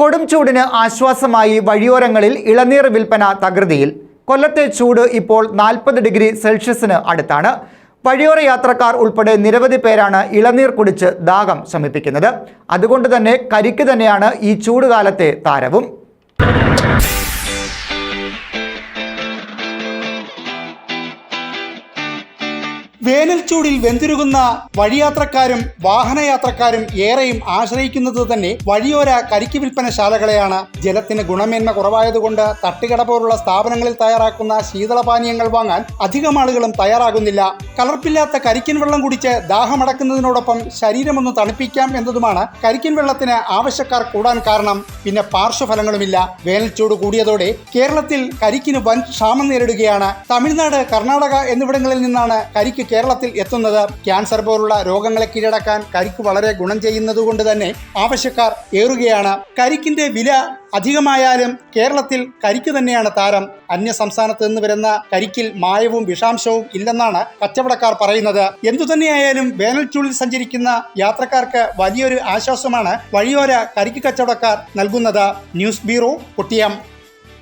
കൊടും ചൂടിന് ആശ്വാസമായി വഴിയോരങ്ങളിൽ ഇളനീർ വിൽപ്പന തകൃതിയിൽ. കൊല്ലത്തെ ചൂട് ഇപ്പോൾ നാൽപ്പത് ഡിഗ്രി സെൽഷ്യസിന് അടുത്താണ്. വഴിയോര യാത്രക്കാർ ഉൾപ്പെടെ നിരവധി പേരാണ് ഇളനീർ കുടിച്ച് ദാഹം ശമിപ്പിക്കുന്നത്. അതുകൊണ്ട് തന്നെ കരിക്ക് തന്നെയാണ് ഈ ചൂടുകാലത്തെ താരവും. വേനൽ ചൂടിൽ വെന്തുരുകുന്ന വഴിയാത്രക്കാരും വാഹനയാത്രക്കാരും ഏറെയും ആശ്രയിക്കുന്നത് തന്നെ വഴിയോര കരിക്ക് വിൽപ്പനശാലകളെയാണ് ജലത്തിന് ഗുണമേന്മ കുറവായതുകൊണ്ട് തട്ടുകട പോലുള്ള സ്ഥാപനങ്ങളിൽ തയ്യാറാക്കുന്ന ശീതളപാനീയങ്ങൾ വാങ്ങാൻ അധികം ആളുകളും തയ്യാറാകുന്നില്ല. കലർപ്പില്ലാത്ത കരിക്കിൻ വെള്ളം കുടിച്ച് ദാഹമടക്കുന്നതിനോടൊപ്പം ശരീരമൊന്ന് തണുപ്പിക്കാം എന്നതുമാണ് കരിക്കിൻ വെള്ളത്തിന് ആവശ്യക്കാർ കൂടാൻ കാരണം. പിന്നെ പാർശ്വഫലങ്ങളുമില്ല. വേനൽ ചൂട് കൂടിയതോടെ കേരളത്തിൽ കരിക്കിന് വൻ ക്ഷാമം നേരിടുകയാണ്. തമിഴ്നാട് കർണാടക എന്നിവിടങ്ങളിൽ നിന്നാണ് കരിക്ക് കേരളത്തിൽ എത്തുന്നത് ക്യാൻസർ പോലുള്ള രോഗങ്ങളെ കീഴടക്കാൻ കരിക്ക് വളരെ ഗുണം ചെയ്യുന്നതുകൊണ്ട് തന്നെ ആവശ്യക്കാർ ഏറുകയാണ്. കരിക്കിന്റെ വില അധികമായാലും കേരളത്തിൽ കരിക്ക് തന്നെയാണ് താരം. അന്യ സംസ്ഥാനത്ത് നിന്ന് വരുന്ന കരിക്കിൽ മായവും വിഷാംശവും ഇല്ലെന്നാണ് കച്ചവടക്കാർ പറയുന്നത്. എന്തുതന്നെയായാലും തന്നെയായാലും വേനൽ ചൂടിൽ സഞ്ചരിക്കുന്ന യാത്രക്കാർക്ക് വലിയൊരു ആശ്വാസമാണ് വഴിയോര കരിക്ക് കച്ചവടക്കാർ നൽകുന്നത്. News bureau കുട്ടിയം.